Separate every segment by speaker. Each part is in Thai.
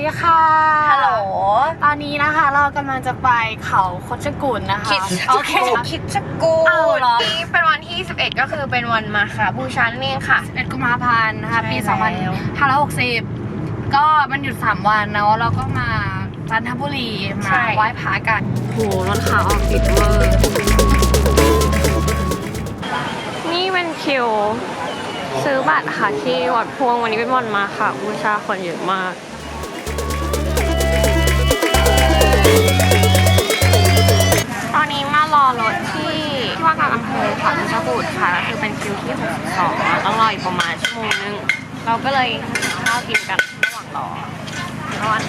Speaker 1: ดีค่ะ
Speaker 2: ฮัลโหล
Speaker 1: ตอนนี้นะคะเรากำลังจะไปเขาคดชกุลนะคะ
Speaker 2: คิด
Speaker 1: โอเค
Speaker 2: คิดจะกู
Speaker 1: เอาเหรอ
Speaker 2: นี่เป็นวันที่ 11 ก็คือเป็นวันมาค่ะ บูชานั่นเองค่ะ
Speaker 1: 11กุมภาพันธ์นะคะ ปี
Speaker 2: ใช่แล้ว
Speaker 1: 2560 ก็มันหยุด 3 วันเนาะเราก็มาจันทบุรีมาไหว้พระกันโหรถขาออกติดเวอร์นี่เป็นคิว ซื้อบัตรค่ะที่วัดพวงวันนี้เป็นวันมาค่ะบูชาคนเยอะมาก รอรถที่ที่ว่าการอำเภอเขาชบุตรค่ะคือเป็นคิวที่ 62ต้องรออีกประมาณชั่วโมงนึง เราก็เลยหาข้าวกินกันระหว่างรอร้อน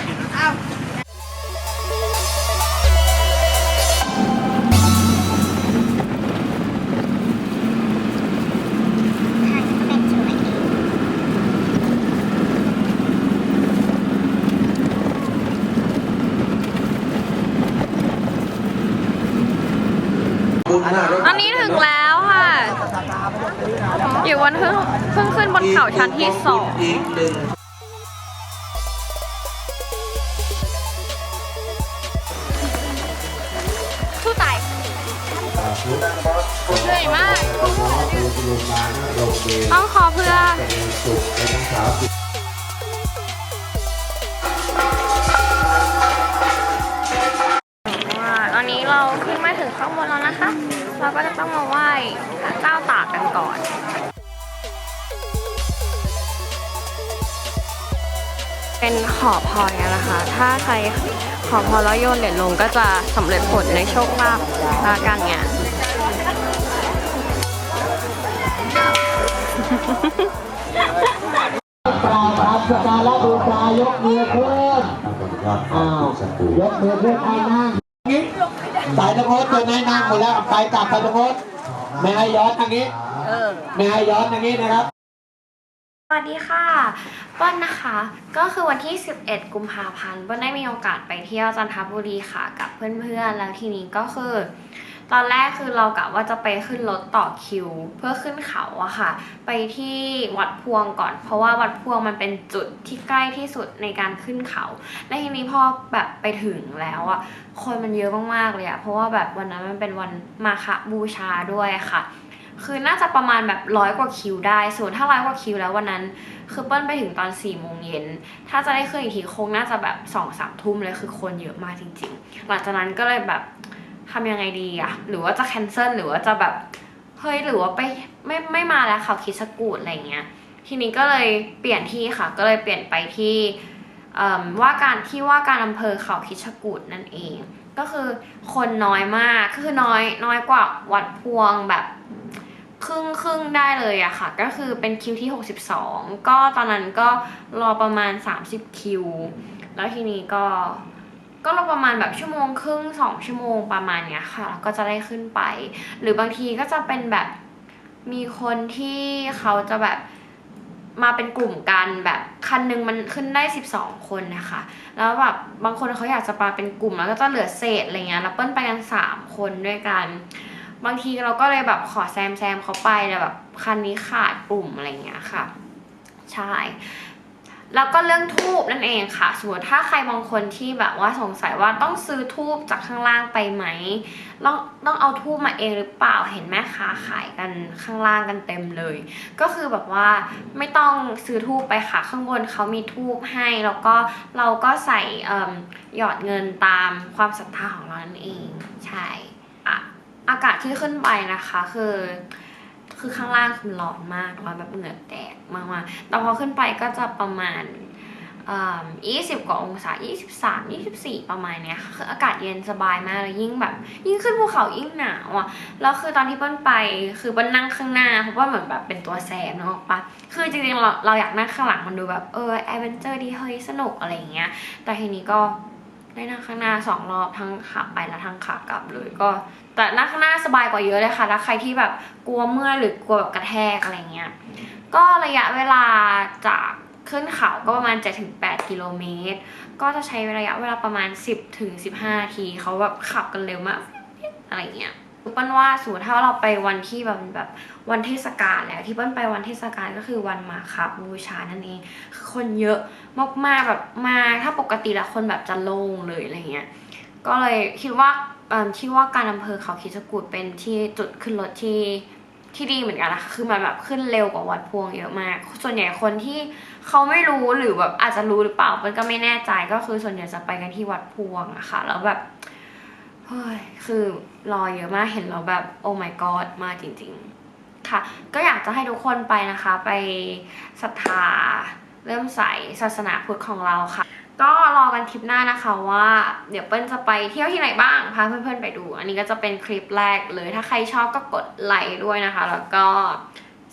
Speaker 1: อนนี้ถึงแล้วค่ะ อยู่บนเพิ่งเพิ่งขึ้นบนเขาชั้นที่สอง
Speaker 3: อีกหนึ่ง
Speaker 1: สู้ตายเหนื่อยมาก ต้องขอเพื่อว่าตอนนี้เราขึ้น มาถึงข้างบนแล้วนะคะ เราก็จะต้องมาไหว้พระเจ้าตากกันก่อนเป็นขอพรกันนะคะ ถ้าใครขอพรแล้วโยนเหรียญลงก็จะสำเร็จผลในโชคลาภและการงาน
Speaker 4: กราบครับสการะบูชายกมือขึ้นอ้าวยกมือขึ้นให้นั่งนี้ สายตะโพดจนให้นั่งหมดแล้วไปกลับสายตะโพดไม่ให้ย้อนทางนี้ไม่ให้ย้อนทางนี้นะครับ
Speaker 1: สวัสดีค่ะเปิ้ลนะคะ ก็คือวันที่ 11 กุมภาพันธ์เปิ้ลได้มีโอกาสไปเที่ยวจันทบุรีค่ะ กับเพื่อนๆ แล้วทีนี้ก็คือ ตอนแรกคือเรากะว่าจะไปขึ้นรถต่อคิว เพื่อขึ้นเขาอะค่ะ ไปที่วัดพวงก่อน เพราะว่าวัดพวงมันเป็นจุดที่ใกล้ที่สุดในการขึ้นเขาและทีนี้พอแบบไปถึงแล้วอะคนมันเยอะมากๆเลยอะเพราะว่าแบบวันนั้นมันเป็นวันมาฆบูชาด้วยค่ะ คือน่าจะประมาณแบบร้อยกว่าคิวได้ส่วนถ้าร้อยกว่าคิวแล้ววันนั้น คือเปิ้ลไปถึงตอน4ี่โมงเย็น ถ้าจะได้ขึ้นอีกทีคงน่าจะแบบสองสามทุ่มเลยคือคนเยอะมากจริง ๆ หลังจากนั้นก็เลยแบบ ทำยังไงดีอะหรือว่าจะแคนเซิลหรือว่าจะแบบเฮ้ยหรือว่าไปไม่ไม่มาแล้วเขาคิดสกูดอะไรเงี้ยทีนี้ก็เลยเปลี่ยนที่ค่ะ ก็เลยเปลี่ยนไปที่ว่าการที่ว่าการอำเภอเขาคิดสกูดนั่นเอง ก็คือคนน้อยมากก็คือน้อยน้อยกว่าวัดพวงแบบครึ่งครึ่งได้เลยอะค่ะ ก็คือเป็นคิวที่ 62 ก็ตอนนั้นก็รอประมาณ 30 คิว แล้วทีนี้ก็ ก็รอประมาณแบบชั่วโมงครึ่งสองชั่วโมงประมาณเนี้ยค่ะแล้วก็จะได้ขึ้นไป หรือบางทีก็จะเป็นแบบมีคนที่เขาจะแบบมาเป็นกลุ่มกันแบบคันหนึงมันขึ้นได้ 12 คนนะคะ แล้วแบบบางคนเขาอยากจะมาเป็นกลุ่มแล้วก็จะเหลือเศษอะไรเงี้ยแล้วเปิ้ลไปกัน 3 คนด้วยกัน บางทีเราก็เลยแบบขอแซมแซมเขาไปแต่แบบคันนี้ขาดปุ่มอะไรเงี้ยค่ะ ใช่ แล้วก็เรื่องทูบนั่นเองค่ะสมมติถ้าใครบางคนที่แบบว่าสงสัยว่าต้องซื้อทูบจากข้างล่างไปไหมต้องต้องเอาทูบมาเองหรือเปล่าเห็นแม่ค้าขายกันข้างล่างกันเต็มเลย ก็คือแบบว่าไม่ต้องซื้อทูบไปค่ะข้างบนเขามีทูบให้ แล้วก็เราก็ใส่เอิ่มหยอดเงินตามความศรัทธาของเรานั่นเอง ใช่อะอากาศที่ขึ้นไปนะคะคือ คือข้างล่างคือร้อนมากร้อนแบบเหงื่อแตกมากๆแต่พอขึ้นไปก็จะประมาณยี่สิบกว่าองศายี่สิบสามยี่สิบสี่ประมาณเนี้ยค่ะคืออากาศเย็นสบายมากเลยยิ่งแบบ ยิ่งขึ้นภูเขายิ่งหนาวอะแล้วคือตอนที่เปิ้ลไปคือเปิ้ลนั่งข้างหน้าเพราะว่าเหมือนแบบเป็นตัวแซมนึกออกปะคือจริงๆเราเราอยากนั่งข้างหลังมันดูแบบเออแอดเวนเจอร์ดีเฮ้ยสนุกอะไรอย่างเงี้ยแต่ทีนี้ก็ ได้นั่งข้างหน้าสองรอบทั้งขาไปและทั้งขากลับเลยก็ แต่นั่งข้างหน้าสบายกว่าเยอะเลยค่ะถ้าใครที่แบบกลัวเมื่อยหรือกลัวแบบกระแทกอะไรเงี้ยก็ระยะเวลาจากขึ้นเขาก็ประมาณ 7-8 กิโลเมตร ก็จะใช้ระยะเวลาประมาณ 10ถึง15นาทีเขาแบบขับกันเร็วมากอะไรเงี้ย เปิ้ลว่าสมมติถ้าเราไปวันที่แบบแบบวันเทศกาลแล้วที่เปิ้ลไปวันเทศกาลก็คือวันมาคบบูชานั่นเองคือคนเยอะมากๆแบบมาถ้าปกติแล้วคนแบบจะโล่งเลยอะไรเงี้ยก็เลยคิดว่าที่ว่าการอำเภอเขาคิดจกูดเป็นที่จุดขึ้นรถที่ที่ดีเหมือนกันนะคะคือมันแบบขึ้นเร็วกว่าวัดพวงเยอะมาก ส่วนใหญ่คนที่เขาไม่รู้หรือแบบอาจจะรู้หรือเปล่ามันก็ไม่แน่ใจก็คือส่วนใหญ่จะไปกันที่วัดพวงอะค่ะแล้วแบบ เฮ้ยคือรอเยอะมากเห็นแล้วแบบโอ้ my god มาจริงๆ ค่ะ ก็อยากจะให้ทุกคนไปนะคะ ไปศรัทธาเริ่มใส่ศาสนาพุทธของเราค่ะ ก็รอกันทริปหน้านะคะว่า เดี๋ยวเปิ้ลจะไปเที่ยวที่ไหนบ้างพาเพื่อนๆไปดู อันนี้ก็จะเป็นคลิปแรกเลยถ้าใครชอบก็กดไลค์ด้วยนะคะ แล้วก็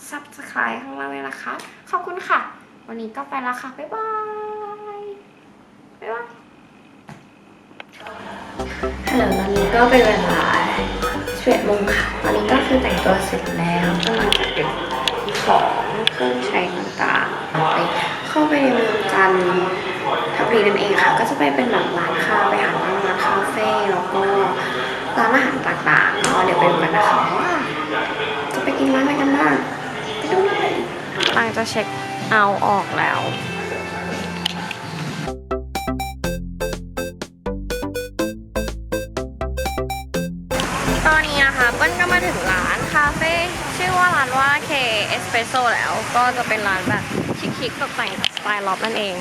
Speaker 1: subscribe ข้างล่างเลยนะคะ ขอบคุณค่ะ วันนี้ก็ไปแล้วค่ะ บ๊ายบาย บ๊ายบาย ฮัลโหลตอนนี้ก็เป็นเวลา11โมงค่ะ ตอนนี้ก็คือแต่งตัวเสร็จแล้วกำลังจะเก็บของเครื่องใช้ต่างๆไปเข้าไปในเมืองจันททบุรีนั่นเองค่ะ ก็จะไปเป็นแบบร้านค้าไปหาร้านร้าคาเฟ่แล้วก็ร้านอาหารต่างๆก็เดี๋ยวไปดูกันนะคะว่าจะไปกินร้านอะไรกันบ้างไปดูเลยตังจะเช็คเอาออกแล้ว ตอนนี้นะคะเปิ้ลก็มาถึงร้านคาเฟ่ชื่อว่าร้านว่าเคเอสเปรสโซแล้วก็จะเป็นร้านแบบชิคๆตกแต่งสไตล์ล็อบนั่นเอง